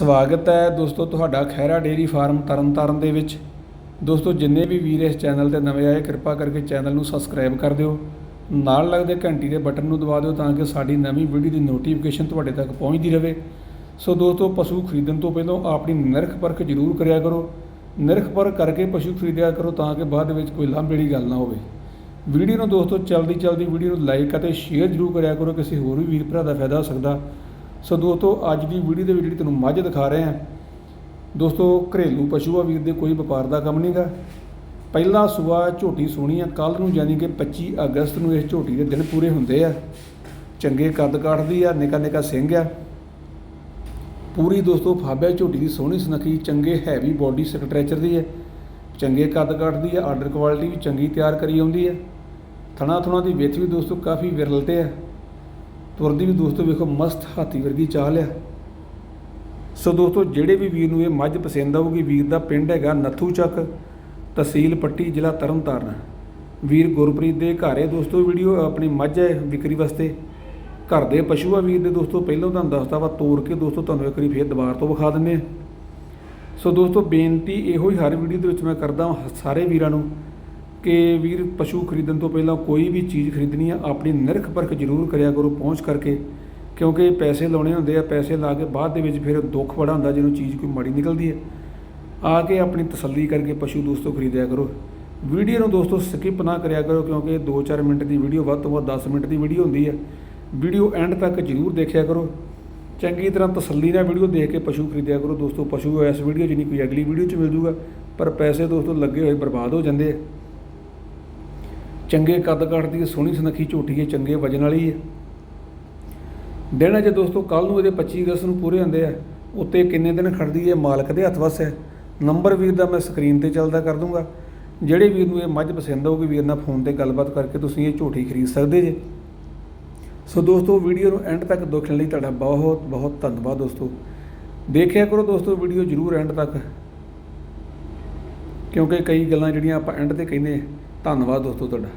ਸਵਾਗਤ ਹੈ ਦੋਸਤੋ ਤੁਹਾਡਾ ਖੈਰਾ ਡੇਰੀ ਫਾਰਮ ਤਰਨਤਾਰਨ ਦੇ ਵਿੱਚ। ਦੋਸਤੋ ਜਿੰਨੇ ਵੀ ਵੀਰ ਇਸ ਚੈਨਲ ਤੇ ਨਵੇਂ ਆਏ, ਕਿਰਪਾ ਕਰਕੇ ਚੈਨਲ ਨੂੰ ਸਬਸਕ੍ਰਾਈਬ ਕਰ ਦਿਓ। ਨਾਲ ਲੱਗਦੇ ਘੰਟੀ ਦੇ ਬਟਨ ਨੂੰ ਦਬਾ ਦਿਓ ਤਾਂ ਕਿ ਸਾਡੀ ਨਵੀਂ ਵੀਡੀਓ ਦੀ ਨੋਟੀਫਿਕੇਸ਼ਨ ਤੁਹਾਡੇ ਤੱਕ ਪਹੁੰਚਦੀ ਰਹੇ ਸੋ ਦੋਸਤੋ ਪਸ਼ੂ ਖਰੀਦਣ ਤੋਂ ਪਹਿਲਾਂ ਆਪਣੀ ਨਿਰਖ ਪਰਖ ਜ਼ਰੂਰ ਕਰਿਆ ਕਰੋ। ਨਿਰਖ ਪਰਖ ਕਰਕੇ ਪਸ਼ੂ ਖਰੀਦਿਆ ਕਰੋ ਤਾਂ ਕਿ ਬਾਅਦ ਵਿੱਚ ਕੋਈ ਲਾਂਭੇੜੀ ਗੱਲ ਨਾ ਹੋਵੇ। ਵੀਡੀਓ ਨੂੰ ਦੋਸਤੋ ਚਲਦੀ ਚਲਦੀ ਵੀਡੀਓ ਨੂੰ ਲਾਈਕ ਅਤੇ ਸ਼ੇਅਰ ਜ਼ਰੂਰ ਕਰਿਆ ਕਰੋ, ਕਿਸੇ ਹੋਰ ਵੀ ਵੀਰ ਭਰਾ ਦਾ ਫਾਇਦਾ ਹੋ ਸਕਦਾ। ਸੋ ਦੋਸਤੋ, ਅੱਜ ਦੀ ਵੀਡੀਓ ਦੇ ਵਿੱਚ ਜਿਹੜੀ ਤੁਹਾਨੂੰ ਮੱਝ ਦਿਖਾ ਰਹੇ ਹਾਂ। ਦੋਸਤੋ, ਘਰੇਲੂ ਪਸ਼ੂ ਆ ਵੀਰ ਦੇ, ਕੋਈ ਵਪਾਰ ਦਾ ਕੰਮ ਨਹੀਂਗਾ ਪਹਿਲਾ ਸੂਆ ਝੋਟੀ ਸੋਹਣੀ ਆ ਕੱਲ ਨੂੰ ਯਾਨੀ ਕਿ 25 ਅਗਸਤ ਨੂੰ ਇਸ ਝੋਟੀ ਦੇ ਦਿਨ ਪੂਰੇ ਹੁੰਦੇ ਆ। ਚੰਗੇ ਕੱਦ ਕਾਠਦੀ ਆ, ਨਿਕਾ ਨਿਕਾ ਸਿੰਘ ਆ। ਪੂਰੀ ਦੋਸਤੋ, ਫਾਬਿਆ ਝੋਟੀ ਦੀ ਸੋਹਣੀ ਸੁਨੱਖੀ, ਚੰਗੇ ਹੈਵੀ ਬਾਡੀ ਸਟ੍ਰੈਚਰ ਦੀ ਹੈ ਚੰਗੇ ਕੱਦ ਕਾਠਦੀ ਆ ਆਰਡਰ ਕੁਆਲਿਟੀ ਵੀ ਚੰਗੀ ਤਿਆਰ ਕਰੀ ਆਉਂਦੀ ਹੈ ਥਣਾ ਥਣਾ ਦੀ ਵਿੱਥ ਵੀ ਦੋਸਤੋ ਕਾਫੀ ਵਿਰਲ ਤੇ ਆ। ਤੁਰਦੀ ਵੀ ਦੋਸਤੋ ਵੇਖੋ, ਮਸਤ ਹਾਥੀ ਵਰਗੀ ਚਾਲ ਆ। ਸੋ ਦੋਸਤੋ, ਜਿਹੜੇ ਵੀ ਵੀਰ ਨੂੰ ਇਹ ਮੱਝ ਪਸੰਦ ਆਊਗੀ, ਵੀਰ ਦਾ ਪਿੰਡ ਹੈਗਾ ਨੱਥੂ ਚੱਕ, ਤਹਿਸੀਲ ਪੱਟੀ, ਜ਼ਿਲ੍ਹਾ ਤਰਨਤਾਰਨ। ਵੀਰ ਗੁਰਪ੍ਰੀਤ ਦੇ ਘਰ ਹੈ ਦੋਸਤੋ, ਵੀਡੀਓ ਆਪਣੀ ਮੱਝ ਹੈ ਵਿਕਰੀ ਵਾਸਤੇ। ਘਰ ਦੇ ਪਸ਼ੂ ਆ ਵੀਰ ਦੇ ਦੋਸਤੋ, ਪਹਿਲਾਂ ਤੁਹਾਨੂੰ ਦੱਸਦਾ ਵਾ, ਤੋੜ ਕੇ ਦੋਸਤੋ ਤੁਹਾਨੂੰ ਇੱਕ ਵਾਰੀ ਫੇਰ ਦੁਬਾਰਾ ਤੋਂ ਵਿਖਾ ਦਿੰਨੇ ਆ ਸੋ ਦੋਸਤੋ, ਬੇਨਤੀ ਇਹੋ ਹੀ ਹਰ ਵੀਡੀਓ ਦੇ ਵਿੱਚ ਮੈਂ ਕਰਦਾ ਹਾਂ ਸਾਰੇ ਵੀਰਾਂ ਨੂੰ ਕਿ ਵੀਰ, ਪਸ਼ੂ ਖਰੀਦਣ ਤੋਂ ਪਹਿਲਾਂ ਕੋਈ ਵੀ ਚੀਜ਼ ਖਰੀਦਣੀ ਆ, ਆਪਣੀ ਨਿਰਖ ਪਰਖ ਜ਼ਰੂਰ ਕਰਿਆ ਕਰੋ ਪਹੁੰਚ ਕਰਕੇ, ਕਿਉਂਕਿ ਪੈਸੇ ਲਾਉਣੇ ਹੁੰਦੇ ਆ, ਪੈਸੇ ਲਾ ਕੇ ਬਾਅਦ ਦੇ ਵਿੱਚ ਫਿਰ ਦੁੱਖ ਬੜਾ ਹੁੰਦਾ ਜਦੋਂ ਚੀਜ਼ ਕੋਈ ਮਾੜੀ ਨਿਕਲਦੀ ਹੈ ਆ ਕੇ ਆਪਣੀ ਤਸੱਲੀ ਕਰਕੇ ਪਸ਼ੂ ਦੋਸਤੋ ਖਰੀਦਿਆ ਕਰੋ। ਵੀਡੀਓ ਨੂੰ ਦੋਸਤੋ ਸਕਿਪ ਨਾ ਕਰਿਆ ਕਰੋ, ਕਿਉਂਕਿ 2-4 ਮਿੰਟ ਦੀ ਵੀਡੀਓ, ਵੱਧ ਤੋਂ ਵੱਧ 10 ਮਿੰਟ ਦੀ ਵੀਡੀਓ ਹੁੰਦੀ ਹੈ ਵੀਡੀਓ ਐਂਡ ਤੱਕ ਜ਼ਰੂਰ ਦੇਖਿਆ ਕਰੋ। ਚੰਗੀ ਤਰ੍ਹਾਂ ਤਸੱਲੀ ਨਾਲ ਵੀਡੀਓ ਦੇਖ ਕੇ ਪਸ਼ੂ ਖਰੀਦਿਆ ਕਰੋ ਦੋਸਤੋ। ਪਸ਼ੂ ਇਸ ਵੀਡੀਓ 'ਚ ਕੋਈ ਅਗਲੀ ਵੀਡੀਓ 'ਚ ਮਿਲ ਜੂਗਾ, ਪਰ ਪੈਸੇ ਦੋਸਤੋ ਲੱਗੇ ਹੋਏ ਬਰਬਾਦ ਹੋ ਜਾਂਦੇ ਆ। ਚੰਗੇ ਕੱਦ ਕਾਠ ਦੀ ਸੋਹਣੀ ਸੁਨੱਖੀ ਝੋਟੀ ਹੈ, ਚੰਗੇ ਵਜਨ ਵਾਲੀ ਹੈ। ਦਿਨ ਹੈ ਦੋਸਤੋ ਕੱਲ ਨੂੰ ਇਹਦੇ 25 ਅਗਸਤ ਨੂੰ ਪੂਰੇ ਹੁੰਦੇ ਆ, ਉੱਤੇ ਕਿੰਨੇ ਦਿਨ ਖੜਦੀ ਹੈ, ਮਾਲਕ ਦੇ ਹੱਥ ਵਸ ਹੈ। ਨੰਬਰ ਵੀਰ ਦਾ ਮੈਂ ਸਕਰੀਨ ਤੇ ਚੱਲਦਾ ਕਰ ਦੂੰਗਾ। ਜਿਹੜੇ ਵੀਰ ਨੂੰ ਇਹ ਮੱਝ ਪਸੰਦ ਆਊਗੀ, ਵੀਰ ਨਾਲ ਫੋਨ ਤੇ ਗੱਲਬਾਤ ਕਰਕੇ ਤੁਸੀਂ ਇਹ ਝੋਟੀ ਖਰੀਦ ਸਕਦੇ ਜੇ। ਸੋ ਦੋਸਤੋ, ਵੀਡੀਓ ਨੂੰ ਐਂਡ ਤੱਕ ਦੇਖਣ ਲਈ ਤੁਹਾਡਾ ਬਹੁਤ ਬਹੁਤ ਧੰਨਵਾਦ ਦੋਸਤੋ। ਦੇਖਿਆ ਕਰੋ ਦੋਸਤੋ, ਵੀਡੀਓ ਜਰੂਰ ਐਂਡ ਤੱਕ। ਕਿਉਂਕਿ ਕਈ ਗੱਲਾਂ ਜਿਹੜੀਆਂ ਆਪਾਂ ਐਂਡ ਤੇ ਕਹਿੰਦੇ ਧੰਨਵਾਦ ਦੋਸਤੋ ਤੁਹਾਡਾ।